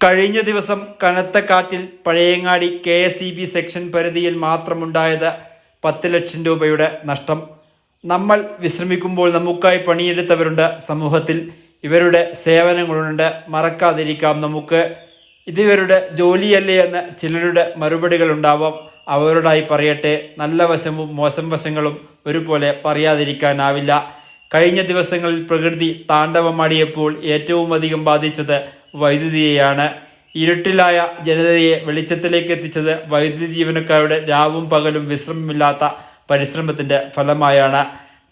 കഴിഞ്ഞ ദിവസം കനത്ത കാറ്റിൽ Pazhayangadi K S E B section പരിധിയിൽ മാത്രമുണ്ടായത് പത്ത് ലക്ഷം രൂപയുടെ നഷ്ടം. നമ്മൾ വിശ്രമിക്കുമ്പോൾ നമുക്കായി പണിയെടുത്തവരുണ്ട് സമൂഹത്തിൽ. ഇവരുടെ സേവനങ്ങളുണ്ട്. മറക്കാതിരിക്കാം നമുക്ക്. ഇതിവരുടെ ജോലിയല്ലേ എന്ന് ചിലരുടെ മറുപടികൾ ഉണ്ടാവാം. അവരോടായി പറയട്ടെ. നല്ല വശവും മോശം വശങ്ങളും ഒരുപോലെ പറയാതിരിക്കാനാവില്ല. കഴിഞ്ഞ ദിവസങ്ങളിൽ പ്രകൃതി താണ്ഡവമാടിയപ്പോൾ ഏറ്റവും അധികം ബാധിച്ചത് വൈദ്യുതിയെയാണ്. ഇരുട്ടിലായ ജനതയെ വെളിച്ചത്തിലേക്ക് എത്തിച്ചത് വൈദ്യുതി ജീവനക്കാരുടെ രാവും പകലും വിശ്രമമില്ലാത്ത പരിശ്രമത്തിന്റെ ഫലമായാണ്.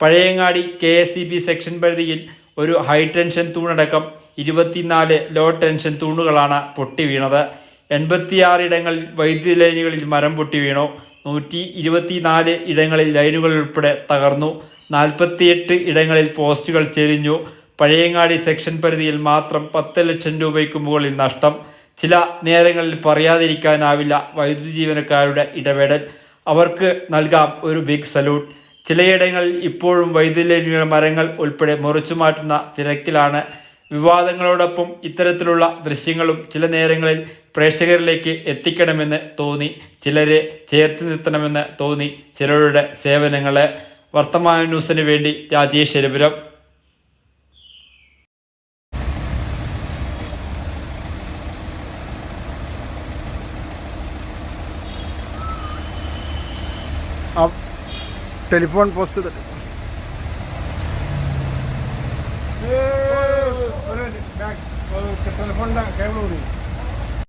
Pazhayangadi K S E B section പരിധിയിൽ ഒരു ഹൈ ടെൻഷൻ തൂണടക്കം ഇരുപത്തിനാല് ലോ ടെൻഷൻ തൂണുകളാണ് പൊട്ടി വീണത്. എൺപത്തിയാറ് ഇടങ്ങളിൽ വൈദ്യുതി ലൈനുകളിൽ മരം പൊട്ടി വീണു. നൂറ്റി ഇരുപത്തിനാല് ഇടങ്ങളിൽ ലൈനുകൾ ഉൾപ്പെടെ തകർന്നു. നാൽപ്പത്തിയെട്ട് ഇടങ്ങളിൽ പോസ്റ്റുകൾ ചെരിഞ്ഞു. പഴയങ്ങാടി സെക്ഷൻ പരിധിയിൽ മാത്രം പത്ത് ലക്ഷം രൂപയ്ക്ക് മുകളിൽ നഷ്ടം. ചില നേരങ്ങളിൽ പറയാതിരിക്കാനാവില്ല വൈദ്യുതി ജീവനക്കാരുടെ ഇടപെടൽ. അവർക്ക് നൽകാം ഒരു ബിഗ് സല്യൂട്ട് ചിലയിടങ്ങളിൽ ഇപ്പോഴും വൈദ്യുതി മരങ്ങൾ ഉൾപ്പെടെ മുറിച്ചു മാറ്റുന്ന തിരക്കിലാണ്. വിവാദങ്ങളോടൊപ്പം ഇത്തരത്തിലുള്ള ദൃശ്യങ്ങളും ചില നേരങ്ങളിൽ പ്രേക്ഷകരിലേക്ക് എത്തിക്കണമെന്ന് തോന്നി. ചിലരെ ചേർത്ത് നിർത്തണമെന്ന് തോന്നി ചിലരുടെ സേവനങ്ങളെ. വർത്തമാന ന്യൂസിന് വേണ്ടി രാജേഷ് എരപുരം. ആ ടെലിഫോൺ പോസ്റ്റ് തട്ടി ടെലിഫോണിന്റെ കേബിൾ കൂടി.